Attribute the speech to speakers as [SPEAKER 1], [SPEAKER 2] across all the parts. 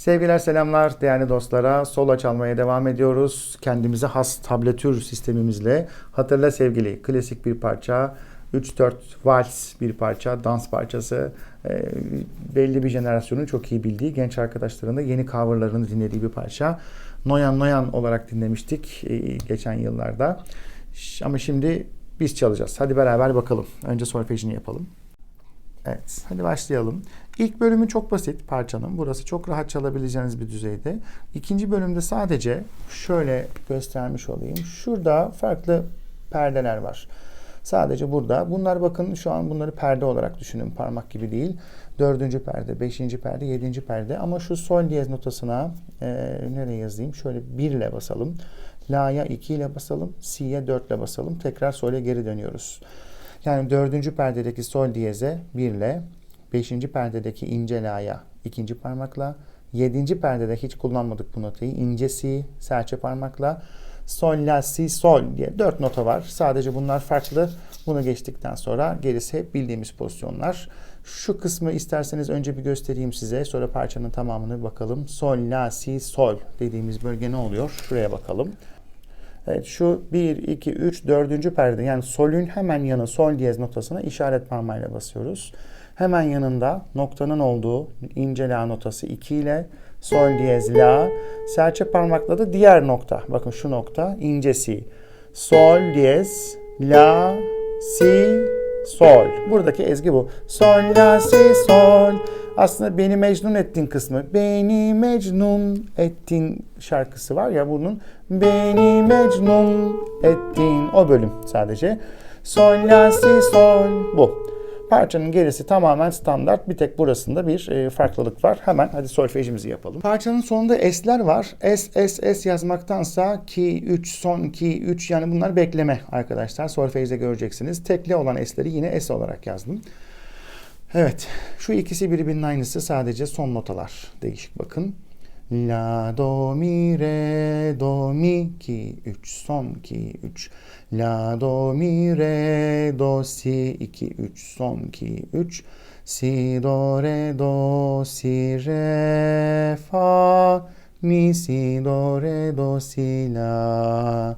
[SPEAKER 1] Sevgiler selamlar değerli dostlara. Sola çalmaya devam ediyoruz. Kendimize has tablatür sistemimizle. Hatırla sevgili klasik bir parça. 3-4 vals bir parça, dans parçası. E, belli bir jenerasyonun çok iyi bildiği, genç arkadaşların da yeni coverlarını dinlediği bir parça. Noyan Noyan olarak dinlemiştik e, geçen yıllarda. Ama şimdi biz çalacağız. Hadi beraber bakalım. Önce solfejini yapalım. Evet, hadi başlayalım. İlk bölümü çok basit parçanın. Burası çok rahat çalabileceğiniz bir düzeyde. İkinci bölümde sadece şöyle göstermiş olayım. Şurada farklı perdeler var. Sadece burada. Bunlar bakın şu an bunları perde olarak düşünün. Parmak gibi değil. Dördüncü perde, beşinci perde, yedinci perde. Ama şu sol diyez notasına e, nereye yazayım? Şöyle bir ile basalım. La'ya 2 ile basalım. Si'ye 4 ile basalım. Tekrar sol'e geri dönüyoruz. Yani dördüncü perdedeki sol diyeze 1 ile, beşinci perdedeki ince la'ya ikinci parmakla, yedinci perdede hiç kullanmadık bu notayı. ince si, serçe parmakla, sol, la, si, sol diye dört nota var. Sadece bunlar farklı. Bunu geçtikten sonra gerisi hep bildiğimiz pozisyonlar. Şu kısmı isterseniz önce bir göstereyim size. Sonra parçanın tamamını bakalım. Sol, la, si, sol dediğimiz bölge ne oluyor? Şuraya bakalım. Evet şu 1, 2, 3, 4. perde yani solün hemen yanı sol diyez notasına işaret parmağıyla basıyoruz. Hemen yanında noktanın olduğu ince la notası 2 ile sol diyez la. Serçe parmakla da diğer nokta. Bakın şu nokta ince si. Sol diyez la si sol. Buradaki ezgi bu. Sol la si sol. Aslında beni mecnun ettin kısmı. Beni mecnun ettin şarkısı var ya bunun. Beni mecnun ettin o bölüm sadece. Sol la si sol bu. Parçanın gerisi tamamen standart. Bir tek burasında bir e, farklılık var. Hemen hadi solfejimizi yapalım. Parçanın sonunda S'ler var. S, S, S yazmaktansa ki 3, son ki 3 yani bunlar bekleme arkadaşlar. Solfejde göreceksiniz. Tekli olan S'leri yine S olarak yazdım. Evet. Şu ikisi birbirinin aynısı. Sadece son notalar değişik bakın. La, do, mi, re, do, mi, ki, 3, son, ki, 3. La, do, mi, re, do, si, 2, 3, son, ki, 3. Si, do, re, do, si, re, fa, mi, si, do, re, do, si, la.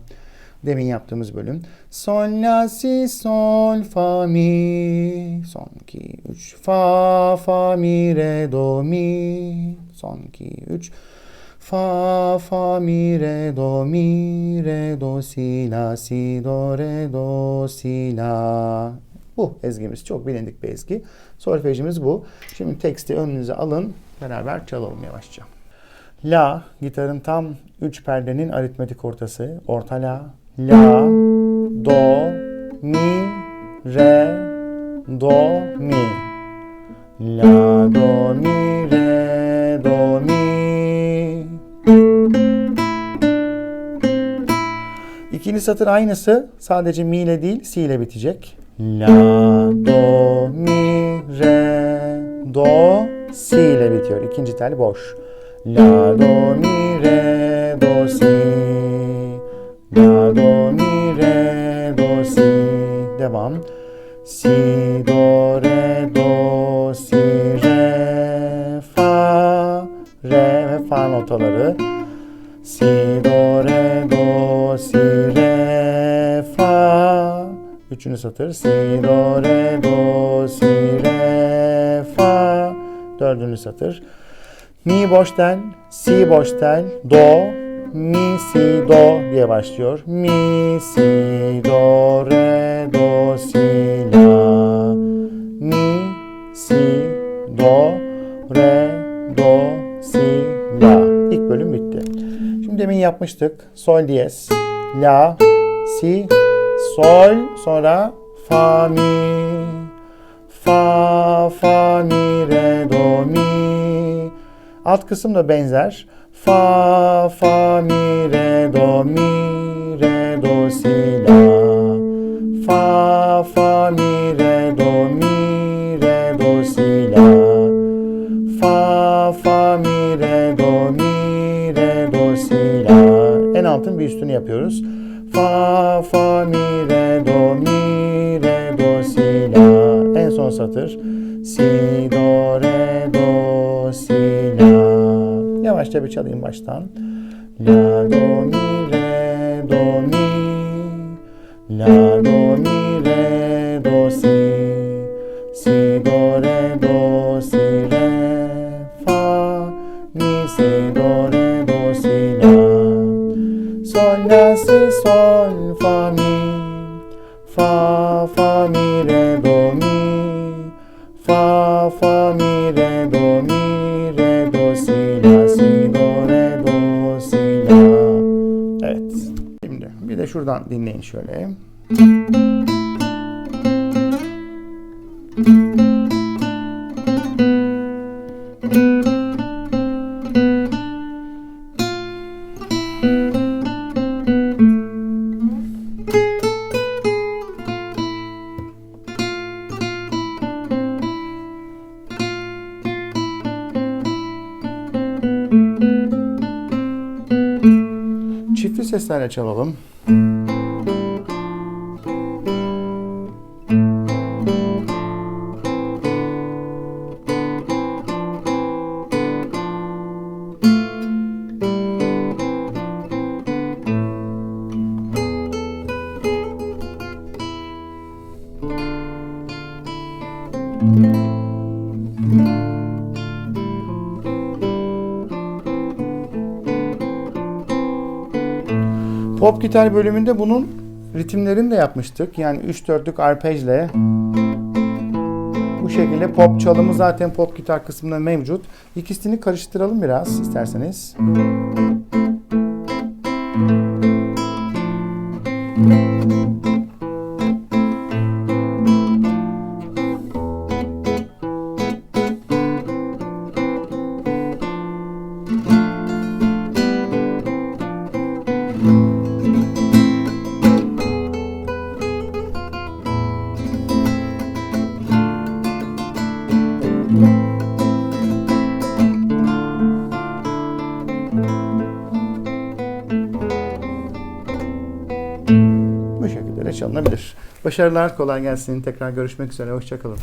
[SPEAKER 1] Demin yaptığımız bölüm. Sol, la, si, sol, fa, mi. Son, ki, 3. Fa, fa, mi, re, do, mi. Son, ki, 3. Fa, fa, mi, re, do, mi, re, do, si, la, si, do, re, do, si, la. Bu ezgimiz çok bilindik bir ezgi. Solfejimiz bu. Şimdi teksti önünüze alın. Beraber çalalım yavaşça. La, gitarın tam 3 perdenin aritmetik ortası. Orta la, la, do, mi, re, do, mi. La, do, mi, re, do, mi. İkinci satır aynısı. Sadece mi ile değil, si ile bitecek. La, do, mi, re, do, si ile bitiyor. İkinci tel boş. La, do, mi, re, do, si. La, do, mi, re, do, si. Devam. Si, do, re, do, si, re, fa, re ve fa notaları. Si, do, re, do, si, re, fa. Üçüncü satır. Si, do, re, do, si, re, fa. Dördüncü satır. Mi boş tel, si boş tel, do, mi, si, do diye başlıyor. Mi, si, do, re, do, si, la. Mi, si, do, re, do, si, la. İlk bölüm bitti. Şimdi demin yapmıştık. Sol diyez, la, si, sol, sonra fa, mi, fa, fa, mi, re, do, mi. Alt kısım da benzer. Fa, fa, mi, re, do, mi, re, do, si, la. Fa, fa, mi, re, do, mi, re, do, si, la. Fa, fa, mi, re, do, mi, re, do, si, la. En altın bir üstünü yapıyoruz. Fa, fa, mi, re, do, mi, re, do, si, la. En son satır. Si, do, re, do, si, la. Yavaşça bir çalayım baştan. La do mi re do mi. La do mi re do si. Si do re do si re. Fa Mi si do re do si la. Sol la si sol fa mi. Fa fa mi re do mi. Fa fa de şuradan dinleyin şöyle. Çiftli seslerle çalalım. thank you Pop gitar bölümünde bunun ritimlerini de yapmıştık. Yani 3-4'lük arpejle bu şekilde pop çalımı zaten pop gitar kısmında mevcut. İkisini karıştıralım biraz isterseniz. Çalınabilir. Başarılar, kolay gelsin. Tekrar görüşmek üzere. Hoşçakalın.